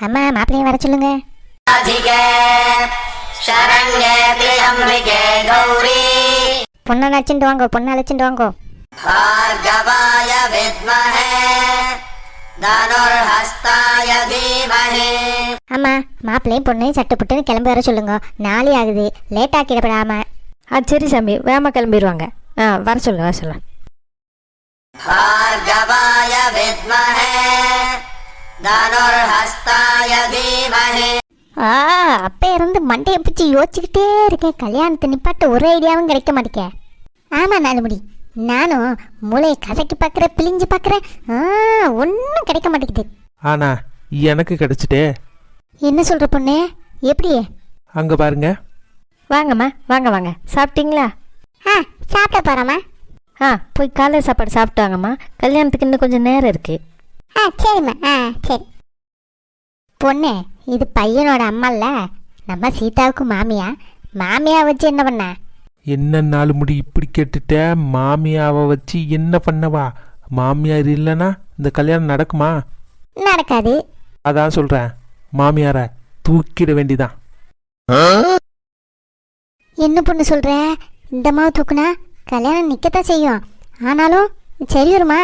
அம்மா மாப்பிள்ளையும் வர சொல்லுங்க अधिके शरण्ये त्र्यम्बिके गौरी பொண்ணை அழைச்சிட்டு வாங்கோ பொண்ணை அழைச்சிட்டு வாங்கோ भार्गवाय विद्महे धनुर्हस्ताय धीमहि அம்மா மாப்பிள்ளையும் பொண்ணையும் சட்டு புட்டுன்னு கிளம்பி வர சொல்லுங்க நாளை ஆகுது லேட் ஆக்கிடப்படாம ஆ சரி சாமி வேகமாக கிளம்பிடுவாங்க ஆ வர சொல்லுங்க வர சொல்லுங்க भार्गवाय विद्महे தனுர்ஹஸ்தாய ஆ அப்போ இருந்து மண்டையை பிடிச்சி யோசிச்சுக்கிட்டே இருக்கேன். கல்யாணத்தை நிப்பாட்ட ஒரு ஐடியாவும் கிடைக்க மாட்டேங்க ஆமாம் நாலுமுடி. நானும் மூளையை கசக்கி பார்க்குறேன் பிழிஞ்சு பார்க்குறேன் ஆ ஒன்றும் கிடைக்க மாட்டேங்குது. ஆனா எனக்கு கிடைச்சிட்டே. என்ன சொல்கிற பொண்ணு? எப்படி அங்க பாருங்க. வாங்கம்மா வாங்க வாங்க. சாப்பிட்டீங்களா? ஆ சாப்பிட போகிறோம்மா ஆ போய் காலை சாப்பாடு சாப்பிட்டு வாங்கம்மா. கல்யாணத்துக்கு இன்னும் கொஞ்சம் நேரம் இருக்குது ஆ சரிம்மா. ஆ சரி. பொண்ணு இது பையனோட அம்மால்ல. நம்ம சீதாவுக்கு மாமியா. மாமியா வச்சு என்ன பண்ண? என்ன நாலு முடி இப்படி கேட்டுட்ட? மாமியாவை வச்சு என்ன பண்ணவா? மாமியார் இல்லைன்னா இந்த கல்யாணம் நடக்குமா? நடக்காது. அதான் சொல்றேன். மாமியாரை தூக்கிட வேண்டிதான் என்ன பொண்ணு சொல்ற? இந்த மாவு தூக்குனா கல்யாணம் நிக்கத்தான் செய்யும். ஆனாலும் சரி வருமா?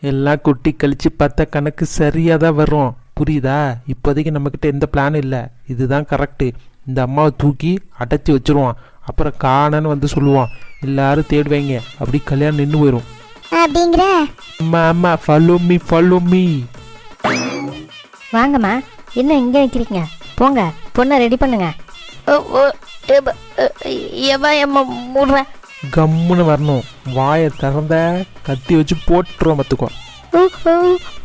எல்லாம் கொட்டி கழிச்சு பார்த்தா கணக்கு சரியா தான் வரும். புரியுதா? இப்போதைக்கு நம்மக்கிட்ட எந்த பிளானும் இல்லை. இதுதான் கரெக்டு இந்த அம்மாவை தூக்கி அடைச்சி வச்சிருவான். அப்புறம் காணன்னு வந்து சொல்லுவான். எல்லாரும் தேடுவாங்க. அப்படி கல்யாணம் நின்று போயிடும் அப்படிங்கிற? அம்மா அம்மா ஃபாலோ மீ ஃபாலோ மீ வாங்கம்மா. என்ன இங்கே நிற்கிறீங்க போங்க. பொண்ணை ரெடி பண்ணுங்க. ஓ ஓ எவா எம்மா மூடுற. கம்முன்னு வரணும். வாயை திறந்த கத்தி வச்சு போட்டுருவோம் பார்த்துக்கோ.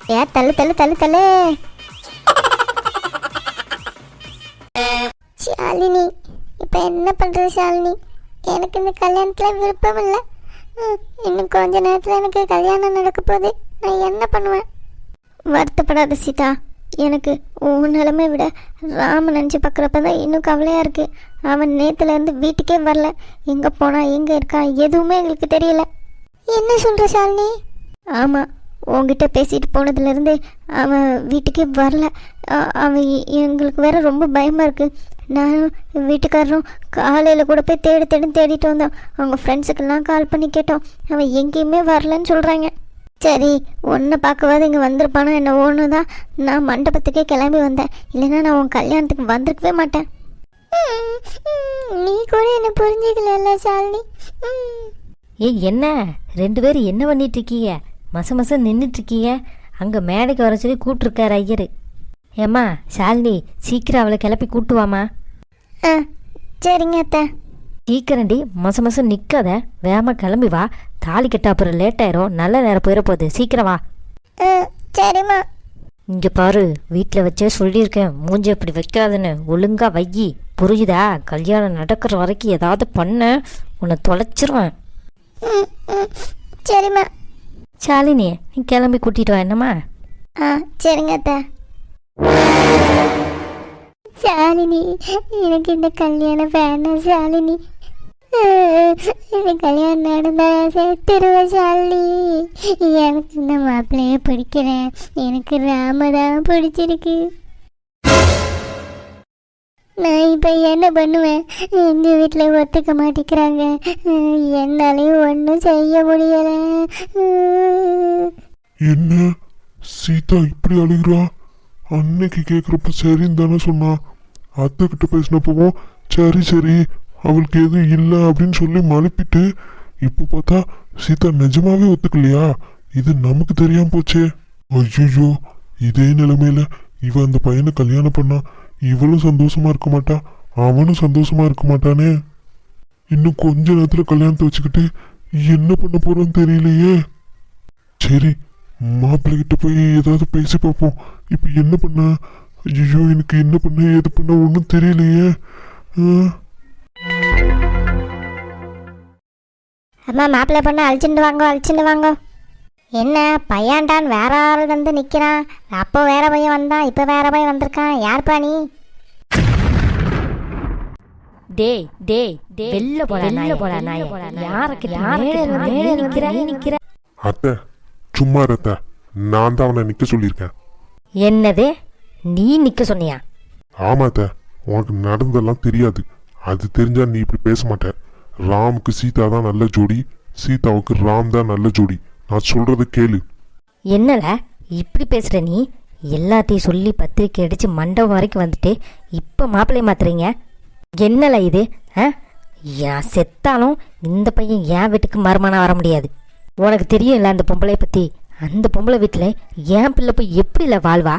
ஏ தள்ளு தள்ளு தள்ளு தள்ளு. ஷாலினி இப்போ என்ன பண்றது ஷாலினி? எனக்கு இந்த கல்யாணத்துல விருப்பம் இல்லை. இன்னும் கொஞ்ச நேரத்தில் எனக்கு கல்யாணம் நடக்க போகுது. நான் என்ன பண்ணுவேன்? வருத்தப்படாத சீதா. எனக்கு உன் நிலமை விட ராம நினச்சி பார்க்குறப்ப தான் இன்னும் கவலையாக இருக்குது அவன் நேற்றுலேருந்து வீட்டுக்கே வரல. எங்கே போனால் எங்கே இருக்கான் எதுவுமே எங்களுக்கு தெரியல. என்ன சொல்கிற சாலினி ஆமாம் உங்ககிட்ட பேசிட்டு போனதுலேருந்து அவன் வீட்டுக்கே வரல. அவன் எங்களுக்கு வேற ரொம்ப பயமாக இருக்குது நானும் வீட்டுக்காரரும் காலையில் கூட போய் தேடி தேடி தேடிட்டு வந்தோம். அவங்க ஃப்ரெண்ட்ஸுக்கெல்லாம் கால் பண்ணி கேட்டோம். அவன் எங்கேயுமே வரலன்னு சொல்கிறாங்க சரி ஒன்றை பார்க்கவாது இங்கே வந்திருப்பானோ என்ன ஒன்று தான் நான் மண்டபத்துக்கே கிளம்பி வந்தேன். இல்லைன்னா நான் உன் கல்யாணத்துக்கு வந்திருக்கவே மாட்டேன். நீ கூட என்ன புரிஞ்சுக்கல ஷாலினி? ஏய் என்ன? ரெண்டு பேரும் என்ன பண்ணிட்டு இருக்கீங்க மச மச நின்றுட்டு இருக்கீங்க அங்கே மேடைக்கு வர சொல்லி கூப்பிட்ருக்காரு ஐயர். ஏம்மா ஷாலினி சீக்கிரம் அவளை கிளப்பி கூட்டு வாம்மா. ஆ சரிங்க அத்தை. சீக்கிரண்டி மச மசம் நிற்காத வேகமாக கிளம்பி வா. தாலி கட்ட அப்புறம் லேட் ஆயிரும். நல்ல நேரம் போயிட போகுது. சீக்கிரம் வா. சரிம்மா. இங்கே பாரு வீட்டில் வச்சே சொல்லியிருக்கேன். மூஞ்சி அப்படி வைக்காதுன்னு. ஒழுங்கா வையி புரியுதா? கல்யாணம் நடக்கிற வரைக்கும் ஏதாவது பண்ண. உன்னை தொலைச்சிருவேன். சரிம்மா. ஷாலினி நீ கிளம்பி கூட்டிட்டு வா. என்னம்மா? ஆ சரிங்க அத்தை. ஷாலினி எனக்கு இந்த கல்யாணம் வேணாம் ஷாலினி. இந்த கல்யாணம் நடந்தா செத்துருவேன் எனக்கு இந்த மாப்பிள்ளைய பிடிக்கிறேன். எனக்கு ராமதான் பிடிச்சிருக்கு. நான் இப்போ என்ன பண்ணுவேன்? எங்கள் வீட்டில் ஒத்துக்க மாட்டேங்கிறாங்க. என்னாலையும் ஒன்றும் செய்ய முடியலை. என்ன? சீதா இப்படி அழுகிறா? அன்னைக்கு கேட்குறப்ப சரின்னு தானே சொன்னா. அத்தை கிட்ட பேசினப்பவும் சரி சரி. அவளுக்கு எதுவும் இல்லை அப்படின்னு சொல்லி மழுப்பிட்டு இப்போ பார்த்தா சீதா நிஜமாவே ஒத்துக்கலையா? இது நமக்கு தெரியாம போச்சே. ஐயோ இதே நிலைமையில இவன் அந்த பையனை கல்யாணம் பண்ணா இவளும் சந்தோஷமா இருக்க மாட்டா அவனும் சந்தோஷமா இருக்க மாட்டானே. இன்னும் கொஞ்ச நேரத்துல கல்யாணத்தை வச்சுக்கிட்டு என்ன பண்ண போறோன்னு தெரியலையே. சரி மாப்பிள்ளை கிட்ட போய் ஏதாவது பேசி பார்ப்போம். இப்போ என்ன பண்ண? ஐயோ எனக்கு என்ன பண்ண ஏது பண்ண ஒன்றும் தெரியலையே. ஆ அம்மா மாப்பிள்ளை பொண்ணு அழிச்சுட்டு வாங்க அழிச்சுட்டு வாங்க. என்ன பையன்டான் வேற ஆள் வந்து நிற்கிறான் அப்போ வேற பையன் வந்தான் இப்போ வேற பையன் வந்திருக்கான். யார்ப்பா நீ? டேய் டேய் டேய் வெளில போடா வெளில போடா நாய். யாருக்கு யாருக்கு நிக்கிற. அத்தை சும்மா இரு அத்தை. நான் தான் அவனை நிக்க சொல்லியிருக்கேன். என்னது? நீ நிக்க சொன்னியா? ஆமா அத்தை. உனக்கு நடந்ததெல்லாம் தெரியாது. அது தெரிஞ்சா நீ இப்படி பேச மாட்ட. ராமுக்கு சீதா தான் நல்ல ஜோடி சீதாவுக்கு ராம் தான் நல்ல ஜோடி. நான் சொல்றத கேளு. என்னல? இப்படி பேசுற நீ? எல்லாத்தையும் சொல்லி பத்திரிக்கை அடிச்சு மண்டபம் வரைக்கும் வந்துட்டு இப்போ மாப்பிள்ளைய மாத்துறீங்க? என்னல இது? ஆ? நான் செத்தாலும் இந்த பையன் என் வீட்டுக்கு மருமானா வர முடியாது. உனக்கு தெரியும்ல அந்த பொம்பளைய பத்தி? அந்த பொம்பளை வீட்டில் என் பிள்ளை போய் எப்படில வாழ்வா?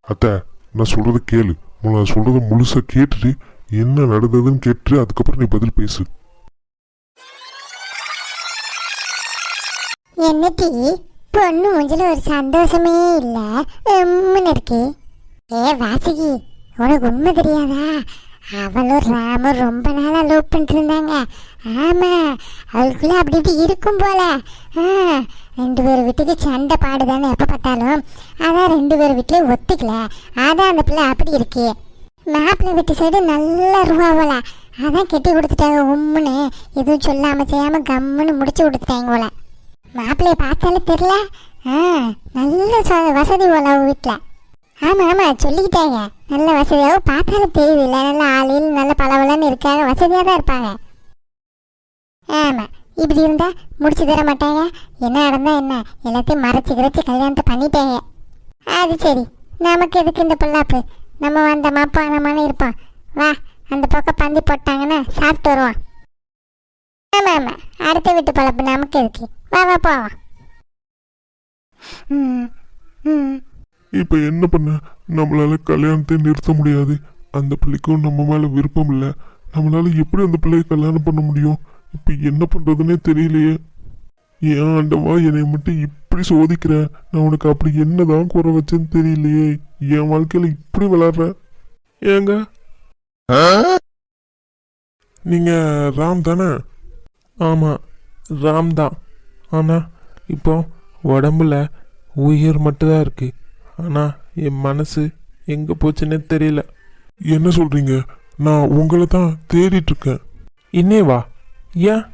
அத்தை நான் சொல்றத கேளு. நான் சொல்றத முழுசா கேட்டுட்டு என்ன நடந்ததுன்னு கேட்டுட்டு அதுக்கப்புறம் நீ பதில் பேசு. என்னட்டி பொண்ணு மூஞ்சில ஒரு சந்தோஷமே இல்லை. உம்முன்னு இருக்கு. ஏ வாசுகி உனக்கு உண்மை தெரியாதா? அவளும் ராமும் ரொம்ப நாளாக லவ் பண்ணிட்டு இருந்தாங்க. ஆமா அவளுக்குள்ள அப்படி இப்படி இருக்கும் போல. ஆ, ரெண்டு பேர் வீட்டுக்கு சண்டை பாடுதானே எப்போ பார்த்தாலும் அதான் ரெண்டு பேர் வீட்லயும் ஒத்துக்கல. அதான் அந்த பிள்ளை அப்படி இருக்கு. மாப்பிள்ளை வீட்டு சைடு நல்ல ரூபா போல. அதான் கெட்டி கொடுத்துட்டாங்க உம்முன்னு. எதுவும் சொல்லாமல் செய்யாமல் கம்முன்னு முடிச்சு கொடுத்துட்டாங்க போல. மாப்பிள்ளைய பார்த்தாலே தெரில ஆ நல்ல ச- வசதி போல அவங்க வீட்டில் ஆமாம் ஆமாம் சொல்லிக்கிட்டாங்க. நல்ல வசதியாக பார்த்தாலும் தெரியுது. இல்லை நல்ல ஆளில் நல்ல பளபளன்னு இருக்காங்க. வசதியாக தான் இருப்பாங்க. ஆமாம் இப்படி இருந்தால் முடிச்சு தர மாட்டாங்க. என்ன நடந்தால் என்ன? எல்லாத்தையும் மறைச்சி கிடச்சி கல்யாணத்தை பண்ணிட்டாங்க. அது சரி. நமக்கு எதுக்கு இந்த பிள்ளாப்பு நம்ம வந்த மாப்பானமான இருப்போம். வா அந்த பக்கம் பந்தி போட்டாங்கன்னா சாப்பிட்டு வருவோம் ஆமாம் ஆமாம் அடுத்த வீட்டு பழப்பு நமக்கு எதுக்கு வா வா போவோம். இப்ப என்ன பண்ண? நம்மளால கல்யாணத்தை நிறுத்த முடியாது. அந்த பிள்ளைக்கும் நம்ம மேல விருப்பம் இல்லை. நம்மளால எப்படி அந்த பிள்ளையை கல்யாணம் பண்ண முடியும்? இப்ப என்ன பண்றதுன்னே தெரியலையே. ஏன் ஆண்டவா என்னை மட்டும் இப்படி சோதிக்கிற? நான் உனக்கு அப்படி என்னதான் குறை வச்சேன்னு தெரியலையே. என் வாழ்க்கையில இப்படி விளாடுற ஏங்க? நீங்க ராம் தானே? ஆமாம் ராம் தான் ஆனால் இப்போ உடம்புல உயிர் மட்டும்தான் இருக்கு. ஆனால் என் மனசு எங்கே போச்சுன்னே தெரியல. என்ன சொல்றீங்க? நான் உங்களை தான் தேடிட்டு இருக்கேன். இன்னே வா. ஏன்?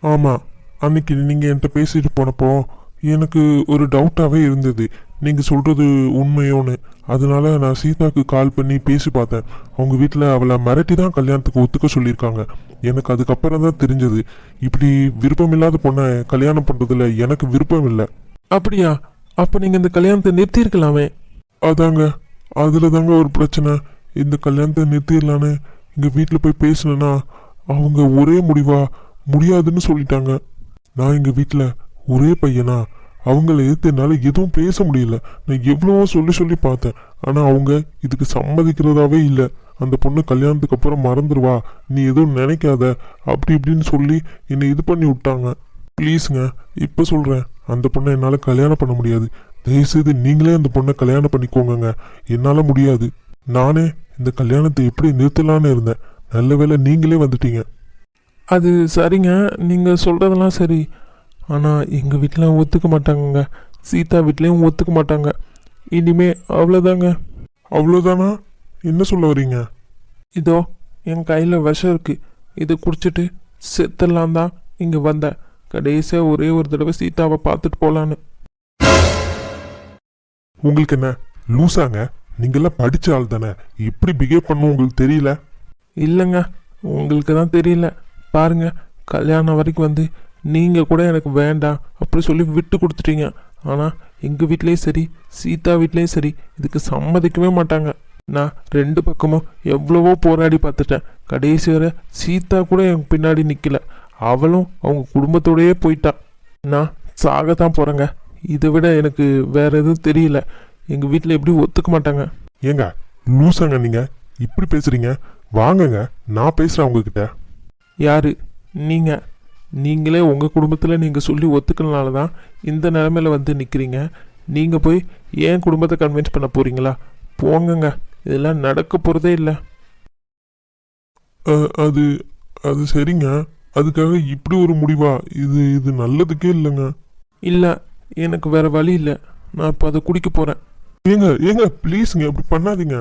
ஆமாம் அன்னைக்கு நீங்கள் என்கிட்ட பேசிட்டு போனப்போ எனக்கு ஒரு டவுட்டாகவே இருந்தது. நீங்கள் சொல்கிறது உண்மையோன்னு. அதனால நான் சீதாக்கு கால் பண்ணி பேசி பார்த்தேன். அவங்க வீட்டில் அவளை மிரட்டி தான் கல்யாணத்துக்கு ஒத்துக்க சொல்லியிருக்காங்க. எனக்கு அதுக்கப்புறம் தான் தெரிஞ்சது. இப்படி விருப்பமில்லாத பொண்ணை கல்யாணம் பண்ணுறதுல எனக்கு விருப்பம் இல்லை. அப்படியா? அப்போ நீங்கள் இந்த கல்யாணத்தை நிறுத்தியிருக்கலாமே? அதாங்க. அதில் தாங்க ஒரு பிரச்சனை. இந்த கல்யாணத்தை நிறுத்திடலான்னு எங்கள் வீட்டில் போய் பேசினேன்னா அவங்க ஒரே முடிவா? முடியாதுன்னு சொல்லிட்டாங்க. நான் எங்கள் வீட்டில் ஒரே பையனா? அவங்கள எதிர்த்து என்னால் எதுவும் பேச முடியல. நான் எவ்வளவோ சொல்லி சொல்லி பார்த்தேன். ஆனால் அவங்க இதுக்கு சம்மதிக்கிறதாவே இல்லை. அந்த பொண்ணு கல்யாணத்துக்கு அப்புறம் மறந்துடுவா நீ எதுவும் நினைக்காத. அப்படி இப்படின்னு சொல்லி என்னை இது பண்ணி விட்டாங்க. ப்ளீஸுங்க இப்போ சொல்கிறேன் அந்த பொண்ணை என்னால் கல்யாணம் பண்ண முடியாது. தயவுசெய்து நீங்களே அந்த பொண்ணை கல்யாணம் பண்ணிக்கோங்கங்க. என்னால் முடியாது. நானே இந்த கல்யாணத்தை எப்படி நிறுத்தலான்னு இருந்தேன். நல்ல வேளை நீங்களே வந்துட்டீங்க. அது சரிங்க. நீங்கள் சொல்கிறதெல்லாம் சரி. ஆனால் எங்கள் வீட்டில் ஒத்துக்க மாட்டாங்கங்க. சீதா வீட்லேயும் ஒத்துக்க மாட்டாங்க. இனிமே அவ்வளோதாங்க அவ்வளோதானா என்ன சொல்ல வரீங்க? இதோ என் கையில் விஷம் இருக்குது இதை குடிச்சிட்டு செத்துடலாம் தான் இங்கே வந்தேன். கடைசியாக ஒரே ஒரு தடவை சீதாவை பார்த்துட்டு போகலான்னு உங்களுக்கு என்ன லூசாங்க? நீங்கெல்லாம் படிச்ச ஆள் தானே? எப்படி பிஹேவ் பண்ணும் உங்களுக்கு தெரியல? இல்லைங்க உங்களுக்கு தான் தெரியல. பாருங்க கல்யாணம் வரைக்கும் வந்து நீங்கள் கூட எனக்கு வேண்டாம் அப்படி சொல்லி விட்டு கொடுத்துட்டீங்க. ஆனால் எங்கள் வீட்லேயும் சரி சீதா வீட்லேயும் சரி இதுக்கு சம்மதிக்கவே மாட்டாங்க. நான் ரெண்டு பக்கமும் எவ்வளவோ போராடி பார்த்துட்டேன். கடைசி வரை சீதா கூட என் பின்னாடி நிற்கல அவளும் அவங்க குடும்பத்தோடயே போயிட்டா. நான் சாக தான் போகிறேங்க இதை விட எனக்கு வேற எதுவும் தெரியல. எங்கள் வீட்டில் எப்படி ஒத்துக்க மாட்டாங்க. ஏங்க லூசாங்க நீங்க. இப்படி பேசுறீங்க. வாங்கங்க நான் பேசுறேன் உங்ககிட்ட. யாரு? நீங்கள் நீங்களே உங்கள் குடும்பத்தில் நீங்கள் சொல்லி ஒத்துக்கனால தான் இந்த நிலமையில வந்து நிற்கிறீங்க நீங்கள் போய் ஏன் குடும்பத்தை கன்வின்ஸ் பண்ண போகிறீங்களா போங்கங்க. இதெல்லாம் நடக்க போகிறதே இல்லை. அது அது சரிங்க. அதுக்காக இப்படி ஒரு முடிவா? இது இது நல்லதுக்கே இல்லைங்க. இல்லை எனக்கு வேற வழி இல்லை. நான் இப்போ அதை குடிக்க போகிறேன் ஏங்க ஏங்க ப்ளீஸுங்க இப்படி பண்ணாதீங்க.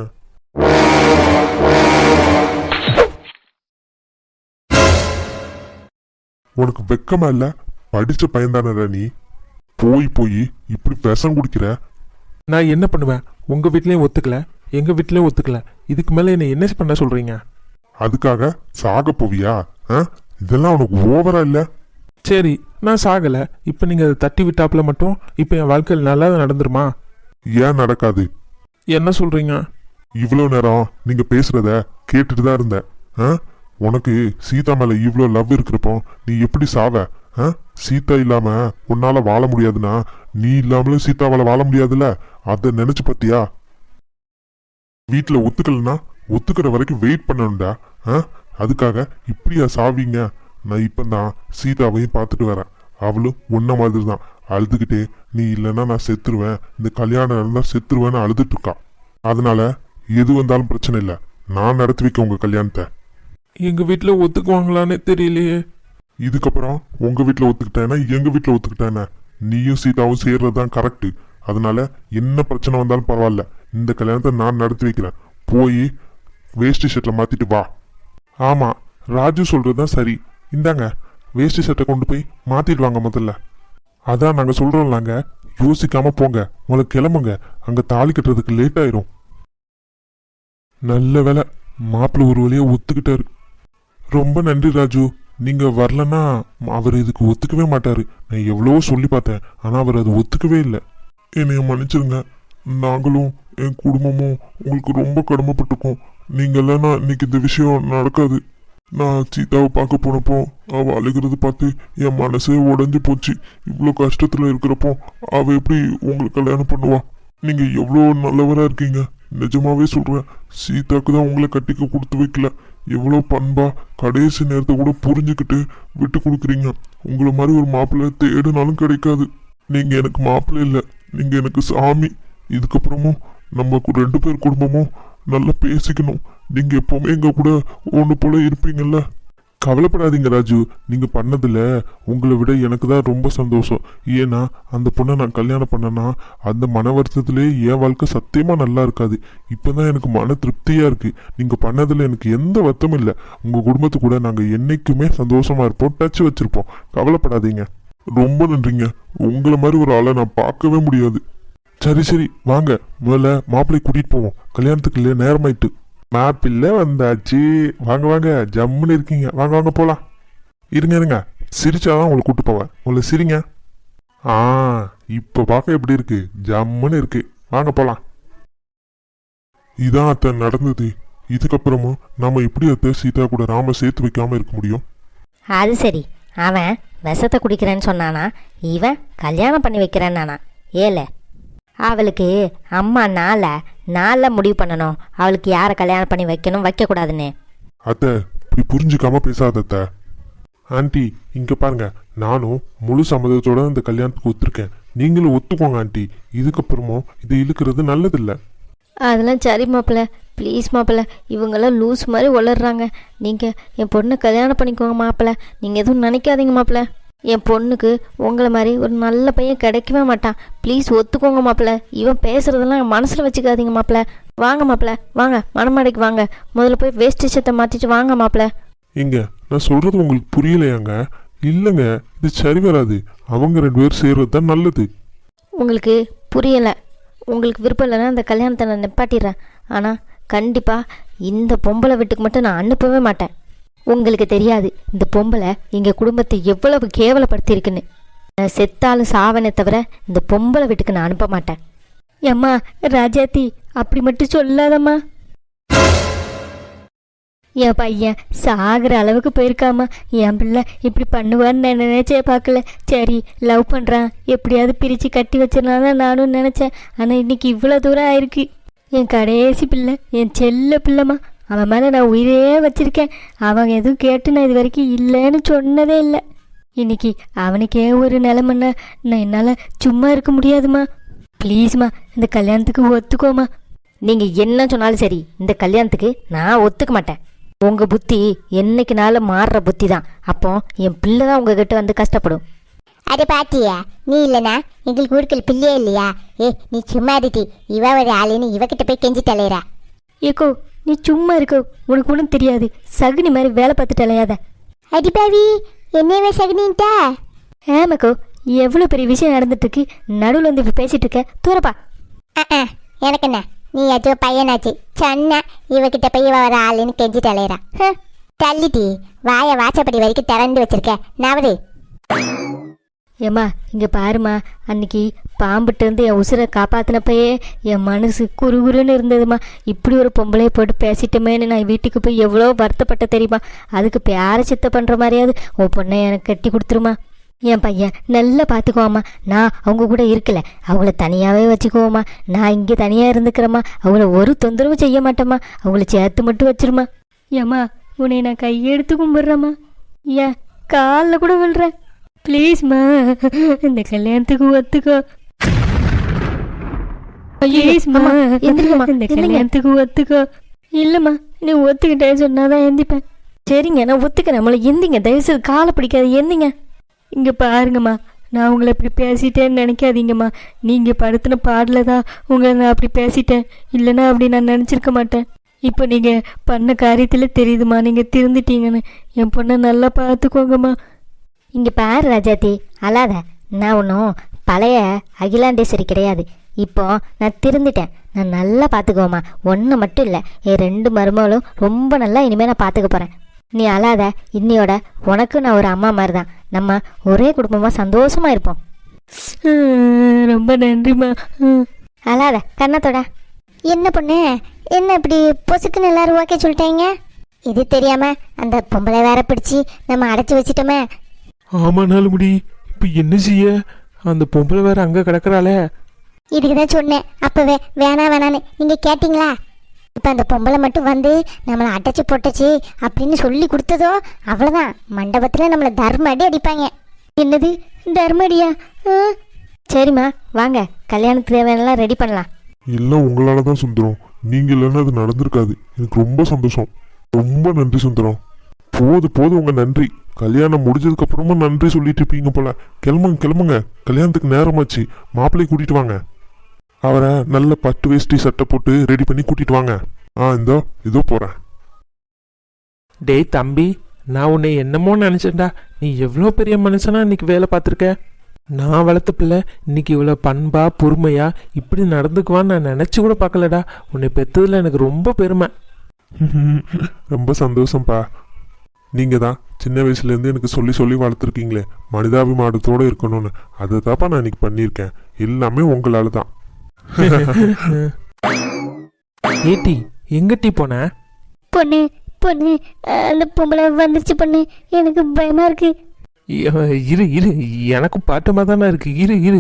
உனக்கு வெக்கமா இல்ல? படிச்ச பையன்தானடா நீ? போய் போய் இப்படி விஷம் குடிக்கிற? நான் என்ன பண்ணுவேன்? உங்கள் வீட்லேயும் ஒத்துக்கல. எங்கள் வீட்லேயும் ஒத்துக்கல. இதுக்கு மேலே என்னை என்ன பண்ண சொல்கிறீங்க அதுக்காக சாக போவியா? இதெல்லாம் உனக்கு ஓவரா இல்ல? சரி நான் சாகலை. இப்போ நீங்கள் அதை தட்டி விட்டாப்புல மட்டும் இப்போ என் வாழ்க்கையில் நல்லா நடந்துருமா? ஏன் நடக்காது? என்ன சொல்கிறீங்க இவ்வளோ நேரம் நீங்க பேசுறத கேட்டுட்டு தான் இருந்தேன்? உனக்கு சீதா மேலே இவ்வளோ லவ் இருக்கிறப்போ நீ எப்படி சாவ? சீதா இல்லாம உன்னால வாழ முடியாதுன்னா நீ இல்லாமலும் சீதாவால வாழ முடியாதுல்ல. அதை நினைச்சு பார்த்தியா வீட்டில் ஒத்துக்கலனா ஒத்துக்கிற வரைக்கும் வெயிட் பண்ணணும்டா. ஆ? அதுக்காக இப்படியா சாவீங்க? நான் இப்போ தான் சீதாவையும் பார்த்துட்டு வரேன். அவளும் உன்ன மாதிரி தான் அழுதுகிட்டே நீ இல்லைன்னா நான் செத்துருவேன். இந்த கல்யாணம் நடந்தால் செத்துருவேன்னு அழுதுட்டு இருக்கா. அதனால எது வந்தாலும் பிரச்சனை இல்லை. நான் நடத்தி வைக்க உங்கள் கல்யாணத்தை. எங்கள் வீட்டில் ஒத்துக்குவாங்களான்னு தெரியலையே. இதுக்கப்புறம் உங்கள் வீட்டில் ஒத்துக்கிட்டேன்னா எங்கள் வீட்டில் ஒத்துக்கிட்டேன்னா நீயும் சீதாவும் சேர்றது தான் கரெக்டு அதனால என்ன பிரச்சனை வந்தாலும் பரவாயில்ல. இந்த கல்யாணத்தை நான் நடத்தி வைக்கிறேன். போய் வேஷ்டி ஷர்ட்டை மாற்றிட்டு வா. ஆமாம் ராஜு சொல்கிறது தான் சரி. இந்தாங்க வேஷ்டி ஷர்ட்டை கொண்டு போய் மாற்றிட்டு வாங்க முதல்ல. அதான் நாங்கள் சொல்கிறோம்லாங்க யோசிக்காமல் போங்க. உங்களுக்கு கிளம்புங்க. அங்கே தாலி கட்டுறதுக்கு லேட் ஆயிரும். நல்ல வேலை மாப்பிள்ளை ஒரு வழியாக ஒத்துக்கிட்டாரு. ரொம்ப நன்றி ராஜு. நீங்க வரலன்னா அவர் இதுக்கு ஒத்துக்கவே மாட்டாரு. நான் எவ்வளவோ சொல்லி பார்த்தேன் ஆனா அவர் அது ஒத்துக்கவே இல்லை. என்னைய மன்னிச்சிருங்க. நாங்களும் என் குடும்பமும் உங்களுக்கு ரொம்ப கடமைப்பட்டிருக்கோம். நீங்க இல்லைன்னா இன்னைக்கு இந்த விஷயம் நடக்காது. நான் சீதாவை பார்க்க போனப்போ அவ அழுகிறது பார்த்து என் மனசே உடஞ்சி போச்சு. இவ்வளோ கஷ்டத்துல இருக்கிறப்போ அவ எப்படி உங்களுக்கு கல்யாணம் பண்ணுவா? நீங்க எவ்வளோ நல்லவரா இருக்கீங்க. நிஜமாவே சொல்றேன் சீதாக்கு தான் உங்களை கட்டிக்க கொடுத்து வைக்கல. எவ்வளோ பண்பா கடைசி நேரத்தை கூட புரிஞ்சுக்கிட்டு விட்டு கொடுக்குறீங்க. உங்களை மாதிரி ஒரு மாப்பிள்ளை தேடினாலும் கிடைக்காது. நீங்கள் எனக்கு மாப்பிள்ளை இல்லை. நீங்கள் எனக்கு சாமி. இதுக்கப்புறமும் நம்ம ரெண்டு பேர் குடும்பமும் நல்லா பேசிக்கணும். நீங்கள் எப்போவுமே எங்கள் கூட ஒன்று போல இருப்பீங்கள்ல கவலைப்படாதீங்க ராஜு. நீங்க பண்ணதுல உங்களை விட எனக்கு தான் ரொம்ப சந்தோஷம். ஏன்னா அந்த பொண்ணை நான் கல்யாணம் பண்ணனா அந்த மன வருத்தத்திலே என் வாழ்க்கை சத்தியமா நல்லா இருக்காது. இப்பதான் எனக்கு மன திருப்தியா இருக்கு. நீங்க பண்ணதுல எனக்கு எந்த வருத்தமும் இல்லை. உங்க குடும்பத்து கூட நாங்க என்னைக்குமே சந்தோஷமா இருப்போம் டச் வச்சிருப்போம். கவலைப்படாதீங்க. ரொம்ப நன்றிங்க. உங்களை மாதிரி ஒரு ஆளை நான் பார்க்கவே முடியாது. சரி சரி. வாங்க. முதல்ல மாப்பிள்ளை கூட்டிட்டு போவோம். கல்யாணத்துக்கு இல்லையா நேரமாயிட்டு. மாப்பிள்ளை வந்தாச்சு. வாங்க வாங்க ஜம்முன்னு இருக்கீங்க. வாங்க வாங்க போகலாம் இருங்க இருங்க. சிரிச்சாதான் உங்களை கூட்டு போவேன். உங்களை சிரிங்க. ஆ இப்போ பார்க்க எப்படி இருக்கு? ஜம்முன்னு இருக்கு. வாங்க போகலாம் இதான் அத்தை நடந்தது. இதுக்கப்புறமும் நம்ம எப்படி அத்தை சீதா கூட ராம சேர்த்து வைக்காம இருக்க முடியும்? அது சரி. அவன் விஷத்தை குடிக்கிறேன்னு சொன்னானா இவன் கல்யாணம் பண்ணி வைக்கிறேன்னானா. ஏல. அவளுக்கு அம்மா நாளை நாளில் முடிவு பண்ணணும். அவளுக்கு யாரை கல்யாணம் பண்ணி வைக்கணும் வைக்கக்கூடாதுன்னு. அத்தை இப்படி புரிஞ்சுக்காம பேசாத அத்தை. ஆண்டி இங்க பாருங்க. நானும் முழு சம்மதத்தோட இந்த கல்யாணத்துக்கு ஒத்துருக்கேன். நீங்களும் ஒத்துக்கோங்க ஆண்டி. இதுக்கப்புறமும் இதை இழுக்கிறது நல்லதில்லை. அதெல்லாம் சரி மாப்பிள்ள. ப்ளீஸ் மாப்பிள்ள இவங்கெல்லாம் லூஸ் மாதிரி வளர்றாங்க நீங்கள் என் பொண்ணை கல்யாணம் பண்ணிக்கோங்க மாப்பிள்ள. நீங்கள் எதுவும் நினைக்காதீங்க மாப்பிள்ள. என் பொண்ணுக்கு உங்களை மாதிரி ஒரு நல்ல பையன் கிடைக்கவே மாட்டான். ப்ளீஸ் ஒத்துக்கோங்க மாப்பிள்ள. இவன் பேசுகிறதெல்லாம் மனசில் வச்சுக்காதீங்க மாப்பிள்ள. வாங்க மாப்பிள்ள. வாங்க மணமடைக்கு வாங்க. முதல்ல போய் வேஸ்ட் விஷயத்தை மாற்றிட்டு வாங்க மாப்பிள்ள. இங்க நான் சொல்றது உங்களுக்கு புரியலையாங்க? இல்லைங்க இது சரி வராது. அவங்க ரெண்டு பேரும் சேர்றது தான் நல்லது. உங்களுக்கு புரியலை. உங்களுக்கு விருப்பம் இல்லைன்னா அந்த கல்யாணத்தை நான் நிப்பாட்டிடுறேன். ஆனால் கண்டிப்பாக இந்த பொம்பளை வீட்டுக்கு மட்டும் நான் அனுப்பவே மாட்டேன். உங்களுக்கு தெரியாது. இந்த பொம்பளை எங்கள் குடும்பத்தை எவ்வளவு கேவலப்படுத்தியிருக்குன்னு. நான் செத்தாலும் சாவனே தவிர இந்த பொம்பளை வீட்டுக்கு நான் அனுப்ப மாட்டேன். ஏம்மா ராஜாத்தி அப்படி மட்டும் சொல்லாதம்மா. என் பையன் சாகிற அளவுக்கு போயிருக்காமா என் பிள்ளை இப்படி பண்ணுவான்னு நான் நினச்சே பார்க்கல. சரி லவ் பண்ணுறான் எப்படியாவது பிரித்து கட்டி வச்சிடலாம் தான் நானும் நினச்சேன். ஆனால் இன்னைக்கு இவ்வளோ தூரம் ஆயிருக்கு. என் கடைசி பிள்ளை என் செல்ல பிள்ளைமா அவன் மேலே நான் உயிரே வச்சிருக்கேன். அவன் எதுவும் கேட்டு நான் இது வரைக்கும் இல்லைன்னு சொன்னதே இல்லை. இன்னைக்கு அவனுக்கே ஒரு நிலமன்னா நான் என்னால் சும்மா இருக்க முடியாதுமா. ப்ளீஸ்மா இந்த கல்யாணத்துக்கு ஒத்துக்கோமா. நீங்கள் என்ன சொன்னாலும் சரி இந்த கல்யாணத்துக்கு நான் ஒத்துக்க மாட்டேன். உங்கள் புத்தி என்னைக்குனால மாறுற புத்தி தான் அப்போ என் பிள்ளை தான் உங்ககிட்ட வந்து கஷ்டப்படும். அட பாத்தியா நீ இல்லனா எங்களுக்கு ஊருக்குள்ள பிள்ளையே இல்லையா? ஏ நீ சும்மா இருட்டி இவ ஒரு ஆளுன்னு இவகிட்ட போய் கெஞ்சி தலையறா ஏக்கோ நீ சும்மா இருக்கோ உனக்கு ஒன்றும் தெரியாது. சகுனி மாதிரி வேலை பார்த்துட்டு அலையாத. அடி பாவி என்னையவே சகுனின்ட்டா? ஏமாக்கோ எவ்வளோ பெரிய விஷயம் நடந்துட்டு இருக்கு நடுவில் வந்து இப்போ பேசிட்டு இருக்க. தூரப்பா அஹ், எனக்கு என்ன? நீ ஏதோ பையனாச்சு. சொன்ன இவகிட்ட போய் இவ வர ஆளுன்னு கெஞ்சிட்டு அலையிறா. தள்ளிட்டி வாய வாசப்படி வரைக்கும் திறந்து வச்சிருக்க. நவரு ஏம்மா இங்கே பாரும்மா. அன்னைக்கு பாம்புட்டு இருந்து என் உசுரை காப்பாற்றினப்பயே என் மனசு குறுகுறுன்னு இருந்ததும்மா இப்படி ஒரு பொம்பளையை போட்டு பேசிட்டோமேன்னு நான் வீட்டுக்கு போய் எவ்வளோ வருத்தப்பட்ட தெரியுமா. அதுக்கு பேர சித்த பண்ணுற மாதிரியாவது உன் பொண்ணை எனக்கு கட்டி கொடுத்துருமா. என் பையன் நல்லா பார்த்துக்குவாம்மா நான் அவங்க கூட இருக்கல. அவங்கள தனியாகவே வச்சுக்குவோம்மா. நான் இங்கே தனியாக இருந்துக்கிறேம்மா. அவங்கள ஒரு தொந்தரவும் செய்ய மாட்டேம்மா. அவங்கள சேர்த்து மட்டும் வச்சிருமா ஏம்மா உன்னை நான் கையெடுத்து கும்பிட்றேம்மா. ஏன் காலில் கூட விழுறேன். ப்ளீஸ்மா இந்த கல்யாணத்துக்கு ஒத்துக்கோ. கல்யாணத்துக்கு ஒத்துக்கோ. இல்லைம்மா நீ ஒத்துக்கிட்டேன்னு சொன்னாதான் எந்திப்பேன். சரிங்க நான் ஒத்துக்கிறேன். நம்மளை எந்திங்க தயவுசெய்து காலை பிடிக்காது எந்திங்க. இங்கே பாருங்கம்மா நான் உங்களை இப்படி பேசிட்டேன்னு நினைக்காதீங்கம்மா. நீங்கள் படுத்தின பாடல தான் உங்களை நான் அப்படி பேசிட்டேன். இல்லைன்னா அப்படி நான் நினச்சிருக்க மாட்டேன். இப்போ நீங்கள் பண்ண காரியத்தில் தெரியுதுமா நீங்கள் திருந்துட்டீங்கன்னு. என் பொண்ணை நல்லா பார்த்துக்கோங்கம்மா. இங்கே பாரு ராஜாத்தி அழாத. நான் ஒன்றும் பழைய அகிலாண்டேஸ்வரி கிடையாது. இப்போ நான் திருந்துட்டேன். நான் நல்லா பார்த்துக்குவோம்மா ஒன்று மட்டும் இல்லை. என் ரெண்டு மருமகளும் ரொம்ப நல்லா இனிமேல் நான் பார்த்துக்க போகிறேன் நீ அழாத. இன்னியோட உனக்கும் நான் ஒரு அம்மா மாதிரி தான் நம்ம ஒரே குடும்பமாக சந்தோஷமாக இருப்போம். ரொம்ப நன்றிம்மா. அழாத. கண்ணத்தோட. என்ன பொண்ணு? என்ன இப்படி பொசுக்குன்னு எல்லாரும் ஓகே சொல்லிட்டாங்க? இது தெரியாம அந்த பொம்பளை வேற பிடிச்சி நம்ம அடைச்சி வச்சிட்டோமே. ஆமானாலும் முடி இப்போ என்ன செய்ய? அந்த பொம்பளை வேற அங்கே கிடக்குறாளே. இதுக்கு தான் சொன்னேன். அப்பவே வேணாம் வேணான்னு. நீங்க கேட்டிங்களா? இப்போ அந்த பொம்பளை மட்டும் வந்து நம்மளை அடைச்சி போட்டுச்சு அப்படின்னு சொல்லி கொடுத்ததோ அவ்வளோதான் மண்டபத்தில் நம்மளை தர்ம அடி அடிப்பாங்க. என்னது? தர்மடியா ஆ? சரிம்மா வாங்க. கல்யாணத்துக்கு தேவையானலாம் ரெடி பண்ணலாம். எல்லாம் உங்களால தான் சுந்தரம். நீங்க இல்லைன்னா அது நடந்திருக்காது. எனக்கு ரொம்ப சந்தோஷம். ரொம்ப நன்றி சுந்தரம். போது போது உங்க நன்றி. கல்யாணம் முடிஞ்சதுக்கு அப்புறமா நன்றி சொல்லிட்டு இருப்பீங்க போல. கிளம்புங்க கிளம்புங்க. கல்யாணத்துக்கு நேரமாச்சு. மாப்பிள்ளையை கூட்டிட்டு வாங்க. அவரை நல்ல பட்டு வேஷ்டி சட்டை போட்டு ரெடி பண்ணி கூட்டிட்டு வாங்க. ஆ இந்தோ இதோ போறேன். டேய் தம்பி நான் உன்னை என்னமோ நினச்சேன்டா. நீ எவ்வளோ பெரிய மனுஷனா இன்னைக்கு வேலை பார்த்துருக்க? நான் வளர்த்த பிள்ளை இன்னைக்கு இவ்வளோ பண்பா பொறுமையா இப்படி நடந்துக்குவான்னு நான் நினச்சி கூட பார்க்கலடா. உன்னை பெற்றதில் எனக்கு ரொம்ப பெருமை. ரொம்ப சந்தோஷம்ப்பா நீங்க தான் சின்ன வயசுல இருந்து எனக்கு சொல்லி சொல்லி வளர்த்துருக்கீங்களே. மனிதாபிமானத்தோட இருக்கணும்னு. அதை தாப்பா நான் இன்னைக்கு பண்ணியிருக்கேன். எல்லாமே உங்களால தான் ஏட்டி எங்கட்டி போன? பொண்ணு பொண்ணு அந்த பொம்பளை வந்துருச்சு பொண்ணு. எனக்கு பயமா இருக்கு. இரு இரு. எனக்கும் பாட்டமாக தானே இருக்கு. இரு இரு.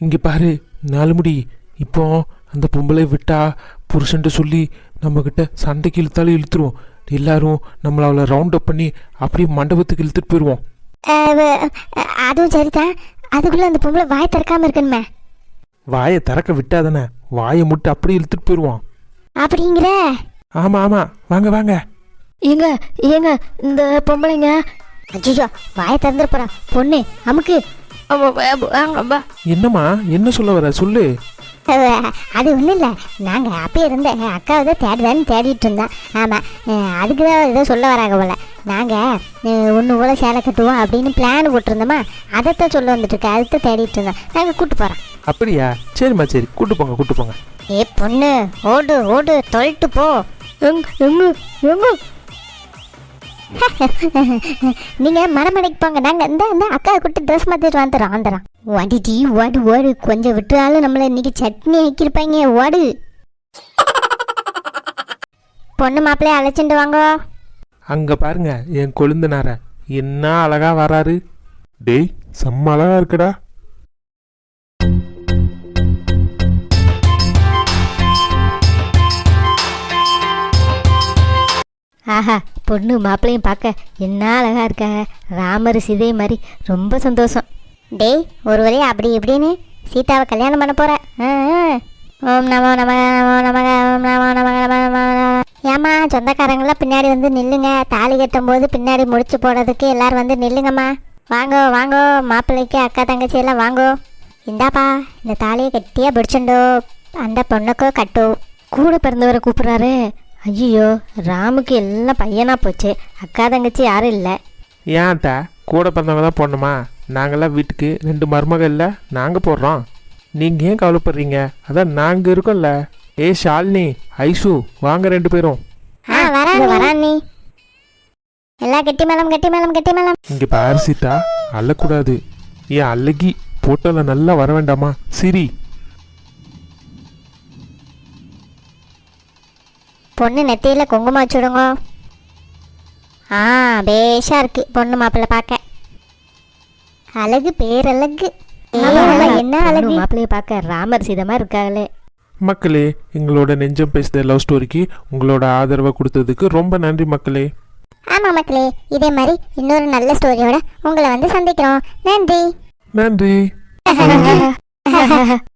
இங்கே பாரு நாலு முடி. இப்போ அந்த பொம்பளை விட்டா புருஷன்ட்ட சொல்லி நம்மக்கிட்ட சண்டைக்கு இழுத்தாலும் இழுத்துருவோம். எல்லாரும் நம்மளை அவளை ரவுண்ட் அப் பண்ணி அப்படியே மண்டபத்துக்கு இழுத்துட்டு போயிடுவோம் அதுவும் சரிதான் அதுக்குள்ள அந்த பொம்பளை வாய் திறக்காம இருக்கணுமே. வாயை திறக்க விட்டாதானே வாயை முட்டு அப்படியே இழுத்துட்டு போயிடுவோம் அப்படிங்கிற? ஆமாம் ஆமாம் வாங்க வாங்க. ஏங்க ஏங்க இந்த பொம்பளைங்க. அஜிஜோ வாயை திறந்துட போறா பொண்ணு அமுக்கு. என்னம்மா? என்ன சொல்ல வர? சொல்லு. அது ஒன்றும் இல்லை. நாங்கள் அப்பயே இருந்த என் அக்காவை தான் தேடுதான்னு தேடிட்டு இருந்தோம். ஆமாம் அதுக்கு தான் ஏதோ சொல்ல வராங்க போல. நாங்கள் ஒன்று போல சேலை கட்டுவோம் அப்படின்னு பிளான் போட்டிருந்தோமா அதைத்தான் சொல்ல வந்துட்டு இருக்கேன் அதுதான் தேடிட்டு இருந்தோம். நாங்கள் கூட்டு போகிறோம் அப்படியா? சரிம்மா சரி. கூட்டு போங்க கூட்டு போங்க. ஏ பொண்ணு ஓடு ஓடு தொலைட்டு போ. எங்க எங்க எங்க? நீங்கள் மரமடைக்கு போங்க. நாங்கள் இந்த இந்த அக்காவை கூட்டு ட்ரெஸ் மாற்றிட்டு வந்துடுறோம். வந்துடுறோம். ஓடிடி ஓடு ஓடு கொஞ்சம் விட்டுறாலும் நம்மளை இன்னைக்கு சட்னி ஆக்கியிருப்பாங்க. ஓடு பொண்ணு மாப்பிள்ளைய அழைச்சிட்டு வாங்க. அங்கே பாருங்க என் கொழுந்தனார. என்ன அழகா வராரு. டேய் செம்ம அழகா இருக்குடா. ஆஹா பொண்ணு மாப்பிள்ளையும் பார்க்க என்ன அழகாக இருக்காங்க. ராமர் சிதை மாதிரி ரொம்ப சந்தோஷம். டேய் ஒரு வரையும் அப்படி இப்படின்னு சீதாவை கல்யாணம் பண்ண போகிற ஆ, ஓம் நமோ நம நமோ நம ஓம் நமோ நம நம ஏம்மா சொந்தக்காரங்களாம் பின்னாடி வந்து நில்லுங்க. தாலி கட்டும் போது பின்னாடி முடிச்சு போடுறதுக்கு எல்லாரும் வந்து நில்லுங்கம்மா. வாங்கோ வாங்கோ மாப்பிள்ளைக்கு அக்கா தங்கச்சி எல்லாம் வாங்கோ. இந்தாப்பா இந்த தாலியை கட்டியாக பிடிச்சுண்டோ அந்த பொண்ணுக்கோ கட்டும் கூட பிறந்தவரை கூப்பிட்றாரு. ஐயோ ராமுக்கு எல்லாம் பையனா போச்சு. அக்கா தங்கச்சி யாரும் இல்லை. ஏன் அத்தா? கூட பிறந்தவங்க தான் போடணுமா? நாங்களாம் வீட்டுக்கு ரெண்டு மருமக இல்லை நாங்கள் போடுறோம். நீங்கள் ஏன் கவலைப்படுறீங்க? அதான் நாங்கள் இருக்கோம்ல. ஏ ஷாலினி ஐஷு வாங்க ரெண்டு பேரும். ஆ வரா வரான் எல்லாம் கெட்டி மேளம் கெட்டி மேளம் கெட்டி மேளம். இங்கே பாரு சீதா அள்ளக்கூடாது ஏன் அழகி போட்டோல நல்லா வர வேண்டாமா? சிரி. பொண்ணு நெத்தியில குங்குமம் வச்சுடுங்க. ஆ பேஷா இருக்கு. பொண்ணு மாப்பிள்ளை பார்க்க. அழகு பேரழகு. என்ன அழகு? மாப்பிள்ளைய பார்க்க ராமர் சீதமா இருக்காங்களே மக்களே எங்களோட நெஞ்சம் பேசுத லவ் ஸ்டோரிக்கு உங்களோட ஆதரவை கொடுத்ததுக்கு ரொம்ப நன்றி மக்களே. ஆமா மக்களே. இதே மாதிரி இன்னொரு நல்ல ஸ்டோரியோட உங்களை வந்து சந்திக்கிறோம். நன்றி. நன்றி.